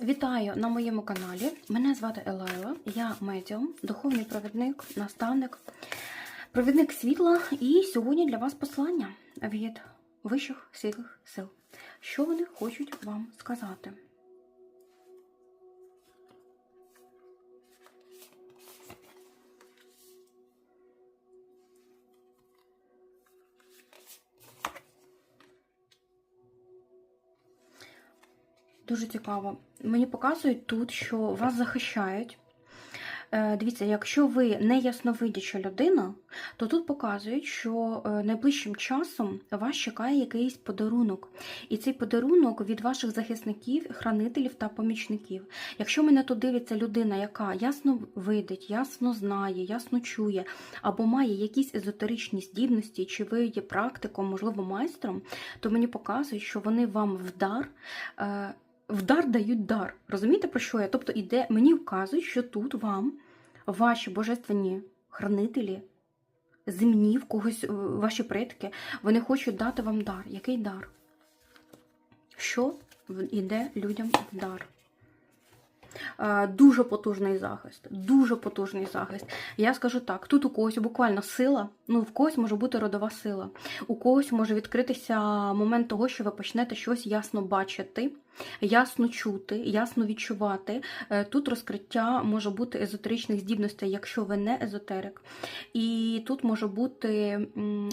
Вітаю на моєму каналі. Мене звати Елайла, я медіум, духовний провідник, наставник, провідник світла. І сьогодні для вас послання від вищих світлих сил. Що вони хочуть вам сказати? Дуже цікаво. Мені показують тут, що вас захищають. Е, Дивіться, якщо ви не ясновидяча людина, то тут показують, що е, найближчим часом вас чекає якийсь подарунок. І цей подарунок від ваших захисників, хранителів та помічників. Якщо мене тут дивиться людина, яка ясно видить, ясно знає, ясно чує, або має якісь езотеричні здібності, чи ви є практиком, можливо, майстром, то мені показують, що вони вам в дар. В дар дають дар. Розумієте, про що я? Тобто іде, мені вказують, що тут вам ваші божественні хранителі, земні, в когось е, ваші предки, вони хочуть дати вам дар. Який дар? Що іде людям в дар? Е, Дуже потужний захист, дуже потужний захист. Я скажу так: тут у когось буквально сила, ну в когось може бути родова сила, у когось може відкритися момент того, що ви почнете щось ясно бачити, ясно чути, ясно відчувати. Е, Тут розкриття може бути езотеричних здібностей, якщо ви не езотерик. І тут може бути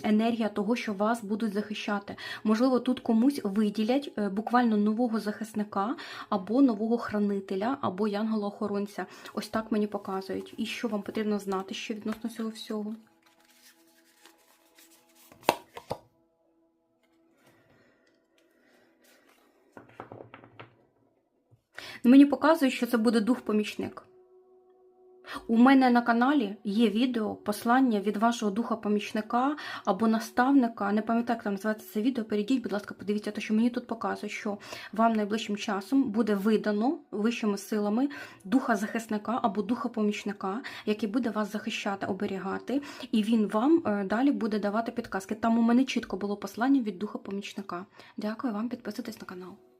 енергія того, що вас будуть захищати. Можливо, тут комусь виділять е, буквально нового захисника або нового хранителя, або янгола-охоронця. Ось так мені показують. І що вам потрібно знати ще відносно цього всього? Ну, Мені показують, що це буде дух-помічник. У мене на каналі є відео, послання від вашого духа-помічника або наставника. Не пам'ятаю, як там називається це відео. Перейдіть, будь ласка, подивіться, те, що мені тут показує, що вам найближчим часом буде видано вищими силами духа захисника або духа помічника, який буде вас захищати, оберігати, і він вам е, далі буде давати підказки. Там у мене чітко було послання від духа помічника. Дякую вам, підписуйтесь на канал.